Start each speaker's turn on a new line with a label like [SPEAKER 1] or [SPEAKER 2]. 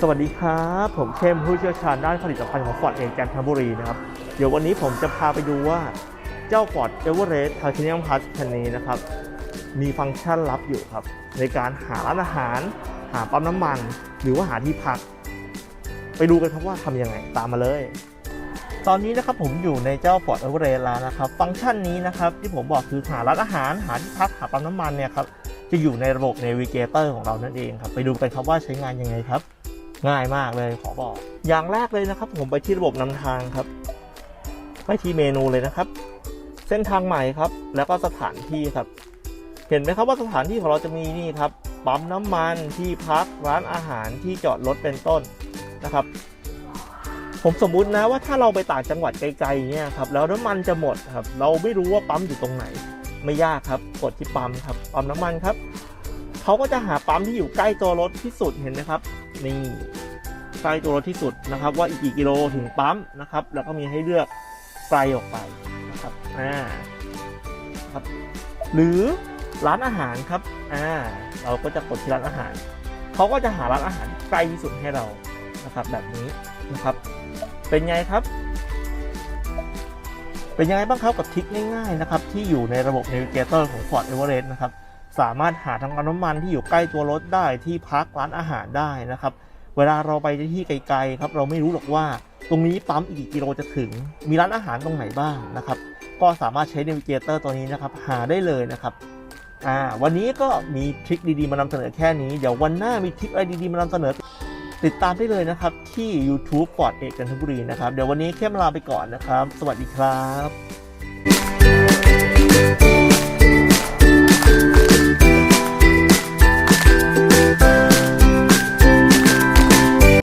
[SPEAKER 1] สวัสดีครับ ผมเข้มผู้เชี่ยวชาญด้านผลิตภัณฑ์ของ Ford เองจันทบุรีนะครับ เดี๋ยววันนี้ผมจะพาไปดูว่าเจ้า Ford Everest Titanium Plus คันนี้นะครับ มีฟังก์ชันลับอยู่ครับ ในการหาร้านอาหาร หาปั๊มน้ำมัน หรือว่าหาที่พัก ไปดูกันครับว่าทำยังไงตามมาเลย ตอนนี้นะครับผมอยู่ในเจ้า Ford Everest แล้วนะครับ ฟังก์ชันนี้นะครับที่ผมบอกคือหาร้านอาหาร หาที่พัก หาปั๊มน้ำมันเนี่ยครับจะอยู่ในระบบ Navigator ของเรานั่นเองครับ ไปดูกันครับว่าใช้งานยังไงครับ ง่ายมากเลยขอบอก อย่างแรกเลยนะครับ ผมไปที่ระบบนำทางครับไปที่เมนูเลยนะครับ เส้นทางใหม่ครับ แล้วก็สถานที่ครับ เห็นไหมครับว่าสถานที่ของเราจะมีนี่ครับปั๊มน้ำมันที่พักร้านอาหารที่จอดรถเป็นต้นนะครับ ผมสมมุตินะว่าถ้าเราไปต่างจังหวัดไกลๆเนี่ยครับแล้วน้ำมันจะหมดครับ เราไม่รู้ว่าปั๊มอยู่ตรงไหน ไม่ยากครับ กดที่ปั๊มครับปั๊มน้ำมันครับ เขาก็จะหาปั๊มที่อยู่ใกล้ตัวรถที่สุดเห็นไหมครับ นี่ใกล้ตัวรถที่สุดนะครับ ว่าอีกกี่กิโลถึงปั๊มนะครับ แล้วก็มีให้เลือกไกลออกไปนะครับอ่าครับ หรือร้านอาหารครับอ่าเราก็จะกดที่ร้านอาหารเขาก็จะหาร้านอาหารใกล้ที่สุดให้เรานะครับ แบบนี้นะครับ เป็นไงครับเป็นยังไงบ้างครับกับทริคง่ายๆนะครับที่อยู่ในระบบ Navigator ของ Ford Everest นะครับ สามารถหาทั้งน้ำมันที่อยู่ใกล้ตัวรถได้ที่พักร้านอาหารได้นะครับ เวลาเราไปที่ไกลๆครับเราไม่รู้หรอกว่า ตรงนี้ปั๊มอีกกี่กิโลจะถึง มีร้านอาหารตรงไหนบ้างนะครับ ก็สามารถใช้ Navigator ตัวนี้นะครับ หาได้เลยนะครับอ่าวันนี้ก็มีทริคดีๆ มานำเสนอแค่นี้ เดี๋ยววันหน้ามีทริคอะไรดีๆ มานำเสนอ ติดตามได้เลยนะครับ ที่ YouTube Ford เอกจันทบุรีนะครับ เดี๋ยววันนี้เข้มลาไปก่อนนะครับ สวัสดีครับ